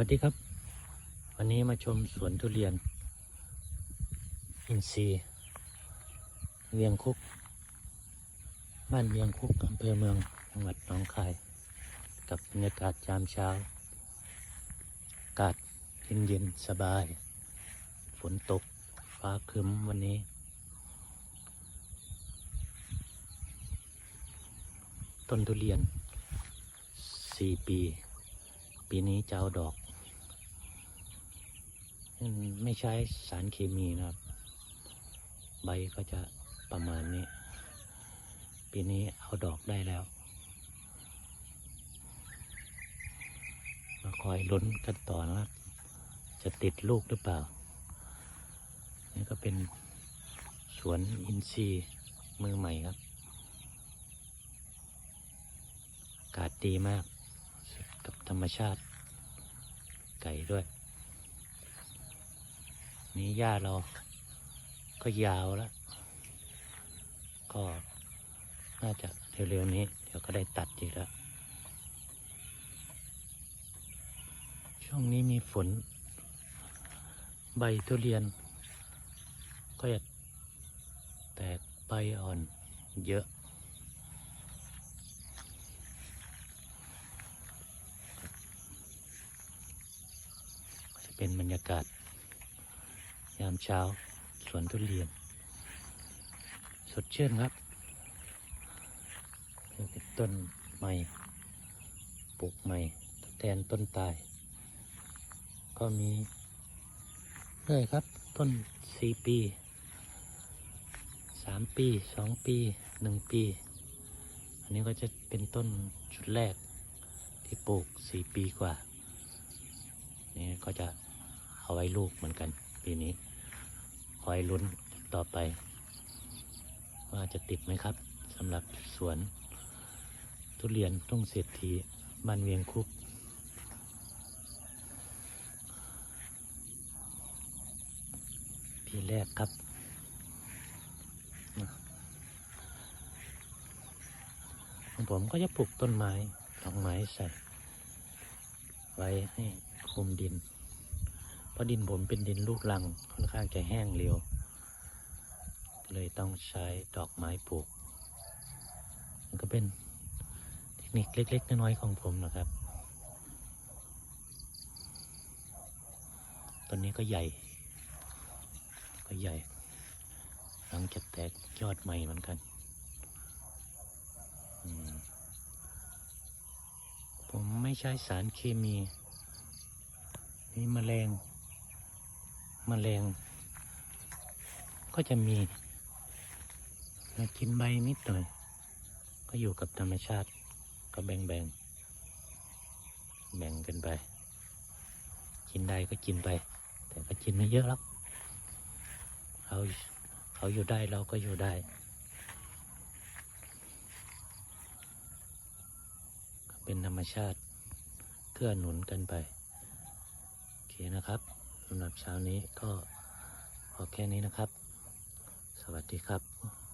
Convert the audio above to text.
วัสดีครับ วันนี้มาชมสวนทุเรียน อินทรียเวียงคุก บ้านเวียงคุกอำเภอเมืองจังหวัดหนองคาย กับบรรยากาศยามเช้า อากาศเย็นเย็นๆสบาย ฝนตกฟ้าครึ้มวันนี้ ต้นทุเรียนสี่ปี ปีนี้จะเอาดอก ไม่ใช้สารเคมีนะครับ ใบก็จะประมาณนี้ ปีนี้เอาดอกได้แล้ว มาคอยลุ้นกันต่อนะครับ จะติดลูกหรือเปล่า นี่ก็เป็นสวนอินทรีย์มือใหม่ครับ อากาศดีมาก กับธรรมชาติ ไก่ด้วย นี่หญ้าเราก็ยาวแล้ว ก็น่าจะเร็วๆนี้ เดี๋ยวก็ได้ตัดอีกแล้ว ช่วงนี้มีฝน ใบทุเรียน ก็จะแตกใบอ่อนเยอะจะเป็นบรรยากาศ ยามเช้า สวนทุเรียน สดชื่นครับเป็นต้นใหม่ปลูกใหม่ทดแทนต้นตาย ก็มีเรื่อยครับ ต้นสี่ปีสามปีสองปีหนึ่งปี อันนี้ก็จะเป็นต้นชุดแรกที่ปลูกสี่ปีกว่า นี่ก็จะเอาไว้ลูกเหมือนกัน ปีนี้คอยลุ้นต่อไป ว่าจะติดไหมครับสำหรับสวน ทุเรียนทุ่งเศรษฐีบ้านเวียงคุกปีแรกครับผมก็จะปลูกต้นไม้ดอกไม้ใส่ ไว้ให้คุมดิน ราะดินผมเป็นดินลูกรังค่อนข้างจะแห้งเร็ว เลยต้องใช้ดอกไม้ปลูก มันก็เป็นเทคนิคเล็ก ๆ น้อยๆของผมนะครับต้นนี้ก็ใหญ่ ก็ใหญ่ หลังจากแตกยอดใหม่เหมือนกันมผมไม่ใช้สารเคมี นี่มแมลง แมลง ก็จะมีมากินใบนิดหน่อย ก็อยู่กับธรรมชาติ ก็แบ่งแบ่งแบ่งกันไป กินได้ก็กินไป แต่ก็กินไม่เยอะหรอกเขาเขาอยู่ได้เราก็อยู่ได้ก็เป็นธรรมชาติเกื้อหนุนกันไป โอเคนะครับ สำหรับเช้านี้ก็พอแค่นี้นะครับ สวัสดีครับ